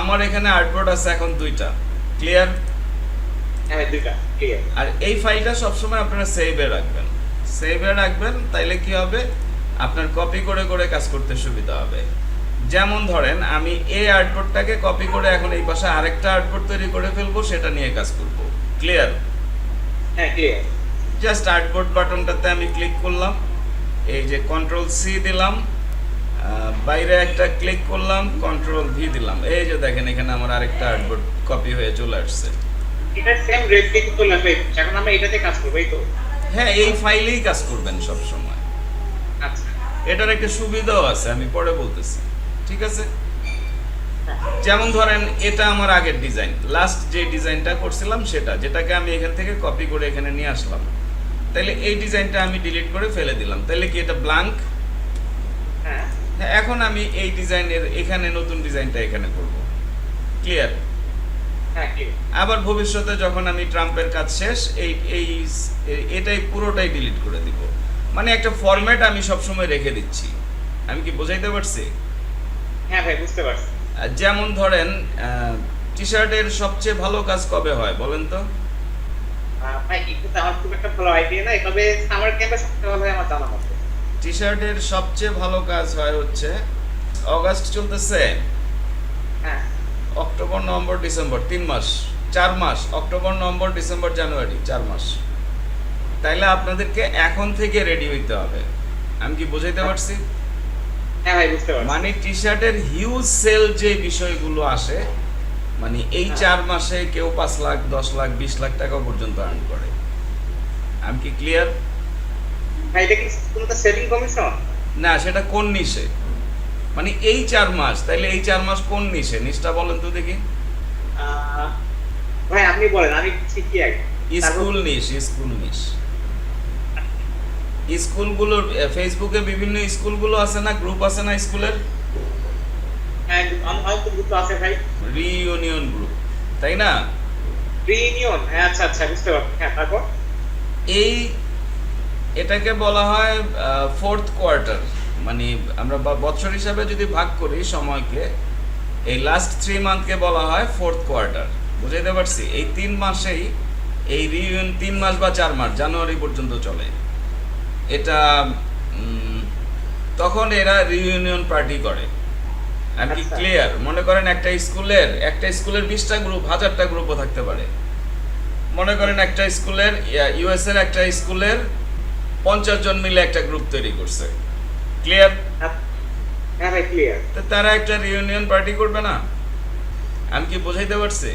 আমার এখানে আর্টবোর্ড আছে এখন দুইটা। ক্লিয়ার হ্যাঁ দুইটা। ক্লিয়ার আর এই ফাইলটা সবসময় আপনারা সেভে রাখবেন। সেভে রাখবেন তাইলে কি হবে? আপনার কপি করে করে কাজ করতে সুবিধা হবে। যেমন ধরেন আমি এই আর্টবোর্ডটাকে কপি করে এখন এই পাশে আরেকটা আর্টবোর্ড তৈরি করে ফেলব সেটা নিয়ে কাজ করব। ক্লিয়ার হ্যাঁ ক্লিয়ার জাস্ট আর্টবোর্ড বাটনটাতে আমি ক্লিক করলাম। এই যে কন্ট্রোল সি দিলাম। বাইরে একটা ক্লিক করলাম কন্ট্রোল ভি দিলাম। এই যে দেখেন এখানে আমার আরেকটা আর্টবোর্ড কপি হয়ে চলে আসছে। এটা সেম রেপ্লিকা তো লাগবে এখন আমরা এটাতে কাজ করব এই তো। হ্যাঁ এই ফাইলেই কাজ করবেন সব সময় আচ্ছা। এটার একটা সুবিধাও আছে আমি পরে বলতেছি। ঠিক আছে? যেমন ধরেন এটা আমার আগের ডিজাইন লাস্ট যে ডিজাইনটা করছিলাম সেটা যেটাকে আমি এখান থেকে কপি করে এখানে নিয়ে আসলাম। তাহলে এই ডিজাইনটা আমি ডিলিট করে ফেলে দিলাম। তাহলে কি এটা ব্ল্যাঙ্ক এখন আমি এই ডিজাইনের এখানে নতুন ডিজাইনটা এখানে করব। ক্লিয়ার হ্যাঁ আবার ভবিষ্যতে যখন আমি ট্রাম্পের কাজ শেষ এই এই এটাই পুরোটাই ডিলিট করে দিব। মানে একটা ফরম্যাট আমি সবসময় রেখে দিচ্ছি। আমি কি বোঝাইতে পারছি? হ্যাঁ ভাই বুঝতে পারছি। যেমন ধরেন টি শার্টের সবচেয়ে ভালো কাজ কবে হয় বলেন তো? ভাই একটু তো আমার খুব একটা ভালো আইডিয়া নাই তবে সামার ক্যাম্পে সবচেয়ে ভালো হয় আমার জানা মতো। টি শার্টের সবচেয়ে ভালো কাজ হয় হচ্ছে অগাস্ট চলতেছে। হ্যাঁ। অক্টোবর নভেম্বর ডিসেম্বর তিন মাস চার মাস অক্টোবর নভেম্বর ডিসেম্বর জানুয়ারি চার মাস। তাইলে আপনাদেরকে এখন থেকে রেডি হইতে হবে। আমি কি বোঝাইতে পারছি? হ্যাঁ ভাই বুঝতে পারছি। মানে টি শার্টের হিউজ সেল যে বিষয়গুলো আসে মানে এই হ্যাঁ। চার মাসে কেউ পাঁচ লাখ দশ লাখ বিশ লাখ টাকা পর্যন্ত আর্ন করে। আমি কি ক্লিয়ার ভাই এটা কি কোনো সেলিং কমিশন না সেটা কোন নিশে মানে এই চার মাস তাইলে এই চার মাস কোন নিশে নিশটা বলেন তো দেখি। ভাই আপনি বলেন আমি আগে স্কুল নিশ স্কুল নিশ স্কুলগুলোর ফেসবুকে বিভিন্ন স্কুলগুলো আছে না? গ্রুপ আছে না স্কুলের? হ্যাঁ রিইউনিয়ন গ্রুপ তাই না? রিইউনিয়ন হ্যাঁ আচ্ছা আচ্ছা বুঝতে পারছি হ্যাঁ তারপর? এই এটাকে বলা হয় ফোর্থ কোয়ার্টার মানে আমরা বছর হিসাবে যদি ভাগ করি সময়কে এই লাস্ট থ্রি মান্থকে বলা হয় ফোর্থ কোয়ার্টার বুঝাইতে পারছি? এই তিন মাসেই এই রিউনিয়ন তিন মাস বা চার মাস জানুয়ারি পর্যন্ত চলে। এটা তখন এরা রিউনিয়ন পার্টি করে। আমি কি আচ্ছা। ক্লিয়ার মনে করেন একটা স্কুলের একটা স্কুলের বিশটা গ্রুপ হাজারটা গ্রুপও থাকতে পারে। মনে করেন একটা স্কুলের ইউএস এর একটা স্কুলের পঞ্চাশ জন মিলে একটা গ্রুপ তৈরি করছে। ক্লিয়ার হ্যাঁ। ভাই ক্লিয়ার তো তারা একটা রিউনিয়ন পার্টি করবে না? আমি কি বোঝাইতে পারছি?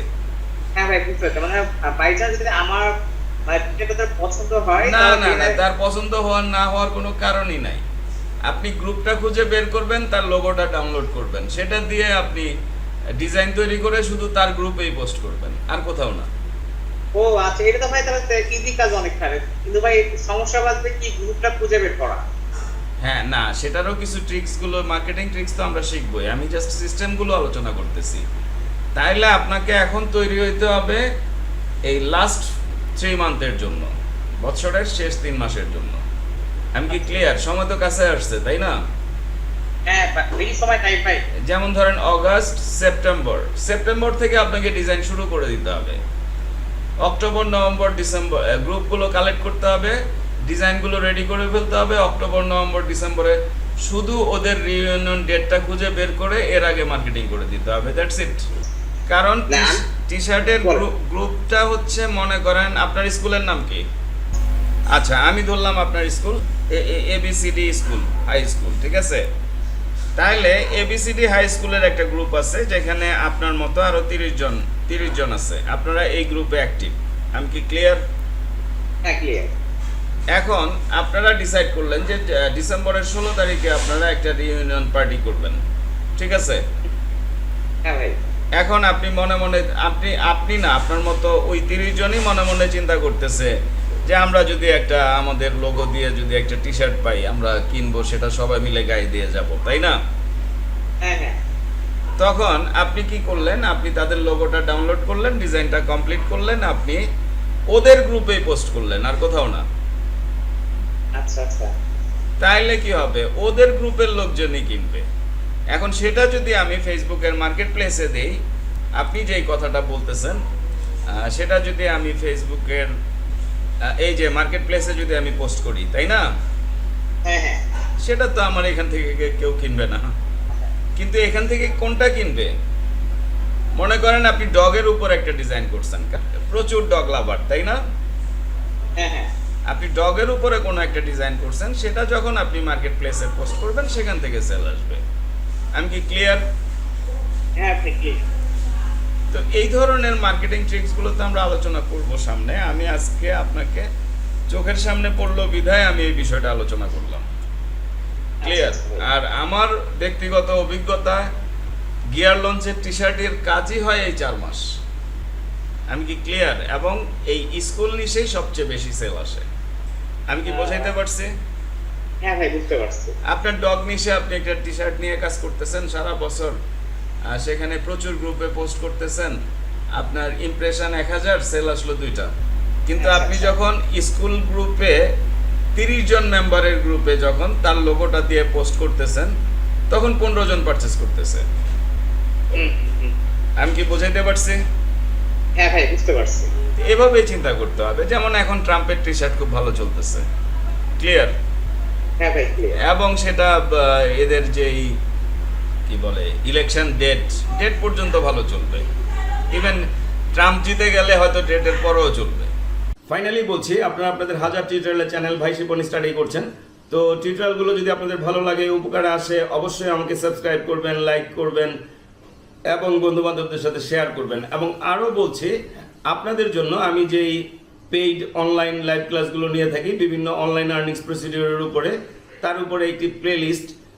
হ্যাঁ ভাই বুঝতে মানে বাই চান্স যদি আমার মানে পছন্দ হয় না না না তার পছন্দ হওয়ার না হওয়ার কোনো কারণই নাই। আপনি গ্রুপটা খুঁজে বের করবেন তার লোগোটা ডাউনলোড করবেন। সেটা দিয়ে আপনি ডিজাইন তৈরি করে শুধু তার গ্রুপেই পোস্ট করবেন। আর কোথাও না। ও আচ্ছা এটা তো ভাই তাহলে ইজি কাজ অনেক খারাপ কিন্তু ভাই সমস্যা বাজবে কি? গ্রুপটা খুঁজে বের করা। হ্যাঁ না সেটারও কিছু ট্রিক্সগুলো মার্কেটিং ট্রিক্স তো আমরা শিখবোই। আমি জাস্ট সিস্টেমগুলো আলোচনা করতেছি। তাইলে আপনাকে এখন তৈরি হইতে হবে এই লাস্ট থ্রি মান্থের জন্য বছরের শেষ তিন মাসের জন্য। আমি কি ক্লিয়ার সময় তো কাছে আসছে তাই না? হ্যাঁ যেমন ধরেন অগাস্ট সেপ্টেম্বর সেপ্টেম্বর থেকে আপনাকে ডিজাইন শুরু করে দিতে হবে। অক্টোবর নভেম্বর ডিসেম্বর গ্রুপগুলো কালেক্ট করতে হবে ডিজাইনগুলো রেডি করে ফেলতে হবে অক্টোবর নভেম্বর ডিসেম্বরে শুধু ওদের রিইউনিয়ন ডেটটা খুঁজে বের করে এর আগে মার্কেটিং করে দিতে হবে দ্যাটস ইট কারণ টি শার্টের গ্রুপটা হচ্ছে মনে করেন আপনার স্কুলের নাম কি? আচ্ছা আমি ধরলাম আপনার school ABCD school high school ঠিক আছে? তাহলে এবিসিডি হাই স্কুলের একটা গ্রুপ আছে যেখানে আপনার মতো আরও তিরিশ জন তিরিশ জন আছে। আপনারা এই গ্রুপে অ্যাক্টিভ আমি কি ক্লিয়ার ক্লিয়ার এখন আপনারা ডিসাইড করলেন যে ডিসেম্বরের ষোলো তারিখে আপনারা একটা রিইউনিয়ন পার্টি করবেন। ঠিক আছে? হ্যাঁ এখন আপনি মনে মনে আপনি আপনি না আপনার মতো ওই তিরিশ জনই মনে মনে চিন্তা করতেছে যে আমরা যদি একটা আমাদের লোগো দিয়ে যদি একটা টি শার্ট পাই আমরা কিনবো সেটা সবাই মিলে গায়ে দিয়ে যাব তাই না? হ্যাঁ হ্যাঁ। তখন আপনি কি করলেন? আপনি তাদের লোগোটা ডাউনলোড করলেন ডিজাইনটা কমপ্লিট করলেন আপনি ওদের গ্রুপে পোস্ট করলেন আর কোথাও না। আচ্ছা আচ্ছা। তাইলে কি হবে? ওদের গ্রুপের লোকজনই কিনবে। এখন সেটা যদি আমি ফেসবুকের মার্কেট প্লেসে দেই আপনি যেই কথাটা বলতেছেন সেটা যদি আমি ফেসবুকের এই যে মার্কেট প্লেসে যদি আমি পোস্ট করি তাই না? হ্যাঁ হ্যাঁ। সেটা তো আমার এখান থেকে কেউ কিনবে না। কিন্তু এখান থেকে কোনটা কিনবে? মনে করেন আপনি ডগের উপর একটা ডিজাইন করছেন। প্রচুর ডগ লাভার তাই না? হ্যাঁ হ্যাঁ। আপনি ডগের উপরে কোনো একটা ডিজাইন করছেন সেটা যখন আপনি মার্কেট প্লেসে পোস্ট করবেন সেখান থেকে সেল আসবে। আমি কি ক্লিয়ার হ্যাঁ আপনি কি তো এই ধরনের মার্কেটিং ট্রিক্সগুলো তো আমরা আলোচনা করব সামনে। আমি আজকে আপনাকে চোখের সামনে পড়ল বিধায় আমি এই বিষয়টা আলোচনা করলাম। ক্লিয়ার আর আমার ব্যক্তিগত অভিজ্ঞতা গিয়ার লঞ্চের টি শার্টের কাজই হয় এই চার মাস। আমি কি ক্লিয়ার এবং এই স্কুল নিশেই সবচেয়ে বেশি সেল আসে। আমি কি বোঝাইতে পারছি? হ্যাঁ ভাই বুঝতে পারছি। আপনার ডগ নিশে আপনি একটা টি শার্ট নিয়ে কাজ করতেছেন সারা বছর। সেখানে প্রচুর গ্রুপে পোস্ট করতেছেন আপনার ইমপ্রেশন এক হাজার সেল আসলো দুইটা। কিন্তু আচ্ছা, আপনি আচ্ছা। যখন স্কুল গ্রুপে তিরিশ জন মেম্বারের গ্রুপে যখন তার লোগোটা দিয়ে পোস্ট করতেছেন তখন পনেরো জন পারচেস করতেছে। আমি কি বোঝাইতে পারছি? হ্যাঁ ভাই বুঝতে পারছি। এভাবেই চিন্তা করতে হবে। যেমন এখন ট্রাম্পের টি শার্ট খুব ভালো চলতেছে। ক্লিয়ার হ্যাঁ ভাই এবং সেটা এদের যেই কি বলে ইলেকশন ডেট ডেট পর্যন্ত ভালো চলবে। ইভেন ট্রাম্প জিতে গেলে হয়তো ডেটের পরেও চলবে। ফাইনালি বলছি, আপনারা আপনাদের হাজার টিউটোরিয়ালের চ্যানেল ভাই শিপন স্টাডি করছেন। তো টিউটোরিয়ালগুলো যদি আপনাদের ভালো লাগে, উপকারে আসে, অবশ্যই আমাকে সাবস্ক্রাইব করবেন লাইক করবেন, এবং বন্ধু বান্ধবদের সাথে শেয়ার করবেন। এবং আরও বলছি, আপনাদের জন্য আমি যেই পেইড অনলাইন লাইভ ক্লাসগুলো নিয়ে থাকি, বিভিন্ন অনলাইন আর্নিংস প্রসিডিউরের উপরে, তার উপরে একটি playlist